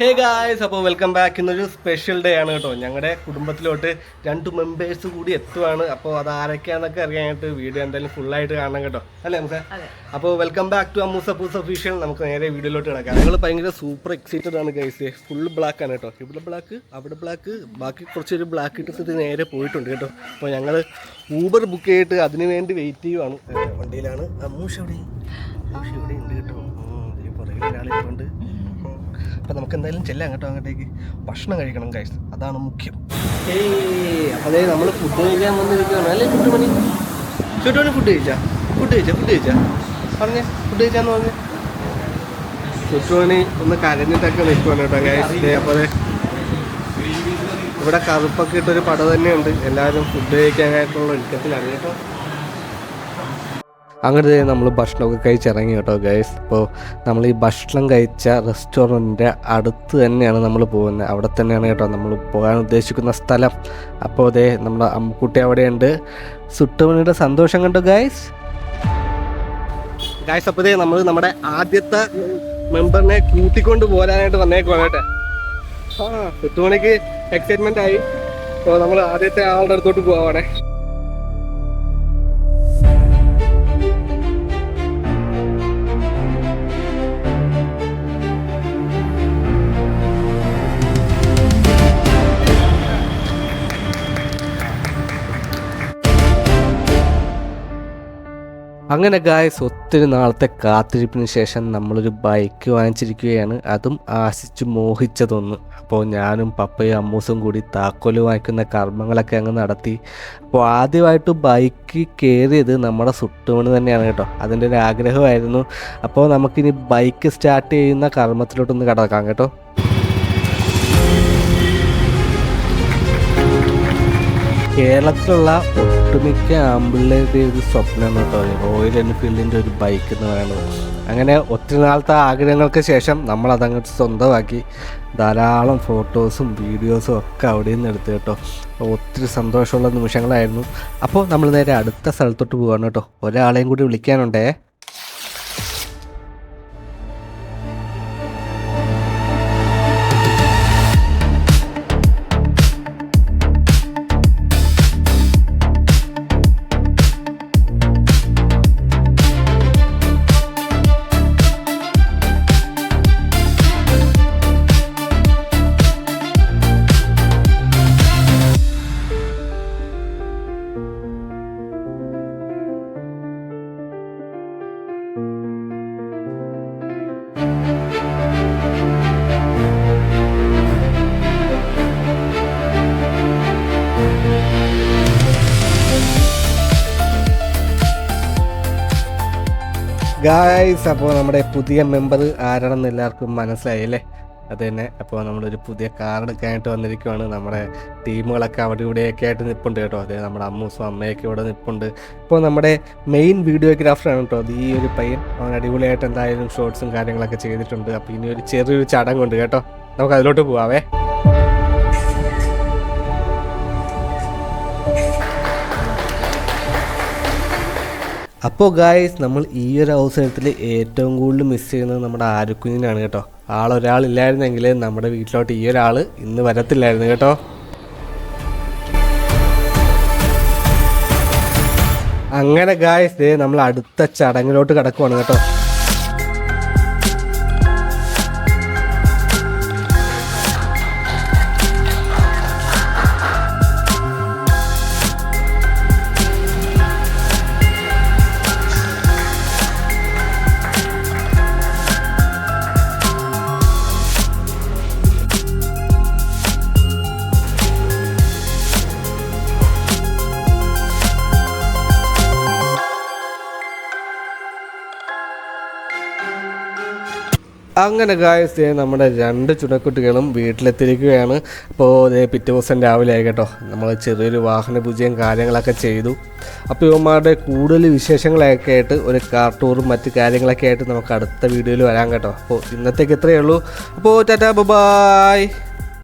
ഹേ guys അപ്പോൾ welcome back ഇന്നൊരു special day ആണ് കേട്ടോ. ഞങ്ങളുടെ കുടുംബത്തിലോട്ട് രണ്ട് മെമ്പേഴ്സ് കൂടി എത്തുവാണ്. അപ്പോൾ അത് ആരൊക്കെയാണെന്നൊക്കെ അറിയാനായിട്ട് വീഡിയോ എന്തായാലും ഫുള്ളായിട്ട് കാണണം കേട്ടോ. അല്ലേ നമുക്ക് അപ്പോൾ welcome back to Ammus Appus official നമുക്ക് നേരെ വീഡിയോയിലോട്ട് കിടക്കാം. ഞങ്ങൾ ഭയങ്കര സൂപ്പർ എക്സൈറ്റഡ് ആണ് ഗൈസ് ഫുൾ ബ്ലാക്ക് ആണ് കേട്ടോ. ഇവിടെ ബ്ലാക്ക് അവിടെ ബ്ലാക്ക് ബാക്കി കുറച്ചൊരു ബ്ലാക്ക് ഇട്ടിട്ട് നേരെ പോയിട്ടുണ്ട് കേട്ടോ. അപ്പോൾ ഞങ്ങൾ ഊബർ ബുക്ക് ചെയ്തിട്ട് അതിന് വേണ്ടി വെയിറ്റ് ചെയ്യുവാണ്. വണ്ടിയിലാണ്. അമ്മൂഷ എവിടെ? അമ്മൂഷ ഇവിടെ ഉണ്ട് കേട്ടോ? ഒരാളെ കൊണ്ട് പുറകിൽ ഒരാളിപ്പുണ്ട് അപ്പം നമുക്ക് എന്തായാലും ചെല്ലാം കേട്ടോ അങ്ങോട്ടേക്ക്. ഭക്ഷണം കഴിക്കണം ഗൈസ് അതാണ് മുഖ്യം. അതെ നമ്മൾ ഫുഡ് കഴിക്കാൻ വന്നിരിക്കുകയാണ് അല്ലേ ചുട്ടുമണി? ചുട്ടുമണി ഫുഡ് കഴിച്ചാ? ഫുഡ് കഴിച്ചാ ഫുഡ് കഴിച്ചാ? പറഞ്ഞേ ഫുഡ് കഴിച്ചാന്ന് പറഞ്ഞേ. ചുറ്റുമണി ഒന്ന് കരഞ്ഞിട്ടൊക്കെ നിൽക്കുവാണ് കേട്ടോ ഗൈസ് അപ്പോൾ ഇവിടെ കറുപ്പൊക്കെ ഇട്ടൊരു പട തന്നെയുണ്ട്. എല്ലാവരും ഫുഡ് കഴിക്കാനായിട്ടുള്ള ഒരുക്കത്തിലാണ് കേട്ടോ. അങ്ങനെ നമ്മൾ ഭക്ഷണമൊക്കെ കഴിച്ചിറങ്ങി കേട്ടോ ഗൈസ് അപ്പോൾ നമ്മൾ ഈ ഭക്ഷണം കഴിച്ച റെസ്റ്റോറന്റിന്റെ അടുത്ത് തന്നെയാണ് നമ്മൾ പോകുന്നത്. അവിടെ തന്നെയാണ് കേട്ടോ നമ്മൾ പോകാൻ ഉദ്ദേശിക്കുന്ന സ്ഥലം. അപ്പോൾ അതെ നമ്മുടെ അമ്മക്കുട്ടി അവിടെയുണ്ട്. സുട്ടുമണിയുടെ സന്തോഷം കണ്ടോ ഗൈസ് ഗൈസ് അപ്പോൾ ഇതേ നമ്മൾ നമ്മുടെ ആദ്യത്തെ മെമ്പറിനെ കൂട്ടിക്കൊണ്ട് പോരാനായിട്ട് വന്നേക്കുവാണ് കേട്ടോ. ആ സുട്ടുമണിക്ക് എക്സൈറ്റ്മെന്റ് ആയി. അപ്പോൾ നമ്മൾ ആദ്യത്തെ ആളുടെ അടുത്തോട്ട് പോവാണേ. അങ്ങനെ ഗായസ് ഒത്തിരി നാളത്തെ കാത്തിരിപ്പിന് ശേഷം നമ്മളൊരു ബൈക്ക് വാങ്ങിച്ചിരിക്കുകയാണ്. അതും ആശിച്ചു മോഹിച്ചതൊന്ന്. അപ്പോൾ ഞാനും പപ്പയും അമ്മൂസും കൂടി താക്കോൽ വാങ്ങിക്കുന്ന കർമ്മങ്ങളൊക്കെ അങ്ങ് നടത്തി. അപ്പോൾ ആദ്യമായിട്ട് ബൈക്ക് കയറിയത് നമ്മുടെ സുട്ടുമണി തന്നെയാണ് കേട്ടോ. അതിന്റെ ഒരു ആഗ്രഹമായിരുന്നു. അപ്പോൾ നമുക്കിനി ബൈക്ക് സ്റ്റാർട്ട് ചെയ്യുന്ന കർമ്മത്തിലോട്ടൊന്ന് കടക്കാം കേട്ടോ. കേരളത്തിലുള്ള ഒട്ടുമിക്ക ആമ്പിള്ളേരുടെ ഒരു സ്വപ്നമാണ് കേട്ടോ. റോയൽ എൻഫീൽഡിന്റെ ഒരു ബൈക്ക് എന്ന് പറയുന്നത്. അങ്ങനെ ഒത്തിരി നാളത്തെ ആഗ്രഹങ്ങൾക്ക് ശേഷം നമ്മൾ അതങ്ങോട്ട് സ്വന്തമാക്കി. ധാരാളം ഫോട്ടോസും വീഡിയോസും ഒക്കെ അവിടെ നിന്ന് എടുത്തു കേട്ടോ. ഒത്തിരി സന്തോഷമുള്ള നിമിഷങ്ങളായിരുന്നു. അപ്പോൾ നമ്മൾ നേരെ അടുത്ത സ്ഥലത്തോട്ട് പോവാണ് കേട്ടോ. ഒരാളെയും കൂടി വിളിക്കാനുണ്ടേ. ഗായ്സ് അപ്പോൾ നമ്മുടെ പുതിയ മെമ്പർ ആരാണെന്ന് എല്ലാവർക്കും മനസ്സിലായി അല്ലേ? അത് തന്നെ. അപ്പോൾ നമ്മളൊരു പുതിയ കാർ എടുക്കാനായിട്ട് വന്നിരിക്കുവാണ്. നമ്മുടെ ടീമുകളൊക്കെ അവിടെ ഇവിടെയൊക്കെ ആയിട്ട് നിൽപ്പുണ്ട് കേട്ടോ. അതെ നമ്മുടെ അമ്മൂസും അമ്മയൊക്കെ ഇവിടെ നിൽപ്പുണ്ട് ഇപ്പോൾ നമ്മുടെ മെയിൻ വീഡിയോഗ്രാഫറാണ് കേട്ടോ. അത് ഈ ഒരു പയ്യൻ. അവൻ അടിപൊളിയായിട്ട് എന്തായാലും ഷോർട്സും കാര്യങ്ങളൊക്കെ ചെയ്തിട്ടുണ്ട്. അപ്പോൾ ഇനി ഒരു ചെറിയൊരു ചടങ്ങുണ്ട് കേട്ടോ. നമുക്ക് അതിലോട്ട് പോവാവേ. അപ്പോൾ ഗായ്സ് നമ്മൾ ഈ ഒരു അവസരത്തിൽ ഏറ്റവും കൂടുതൽ മിസ് ചെയ്യുന്നത് നമ്മുടെ ആരുക്കുഞ്ഞിനാണ് കേട്ടോ. ആളൊരാളില്ലായിരുന്നെങ്കിൽ നമ്മുടെ വീട്ടിലോട്ട് ഈ ഒരാൾ ഇന്ന് വരത്തില്ലായിരുന്നു കേട്ടോ. അങ്ങനെ ഗായ്സ് നമ്മൾ അടുത്ത ചടങ്ങിലോട്ട് കിടക്കുവാണ് കേട്ടോ. അങ്ങനെ ഗായസ് നമ്മുടെ രണ്ട് ചുണക്കുട്ടികളും വീട്ടിലെത്തിയിരിക്കുകയാണ്. അപ്പോൾ ഇതേ പിറ്റേ ദിവസം രാവിലെ ആയി കേട്ടോ നമ്മൾ ചെറിയൊരു വാഹന പൂജയും കാര്യങ്ങളൊക്കെ ചെയ്തു. അപ്പോൾ ഇവന്മാരുടെ കൂടുതൽ വിശേഷങ്ങളൊക്കെ ആയിട്ട് ഒരു കാർട്ടൂറും ടൂറും മറ്റു കാര്യങ്ങളൊക്കെ ആയിട്ട് നമുക്ക് അടുത്ത വീഡിയോയിൽ വരാം കേട്ടോ. അപ്പോൾ ഇന്നത്തേക്ക് ഇത്രയേ ഉള്ളൂ. അപ്പോൾ ടാറ്റാ ബൈ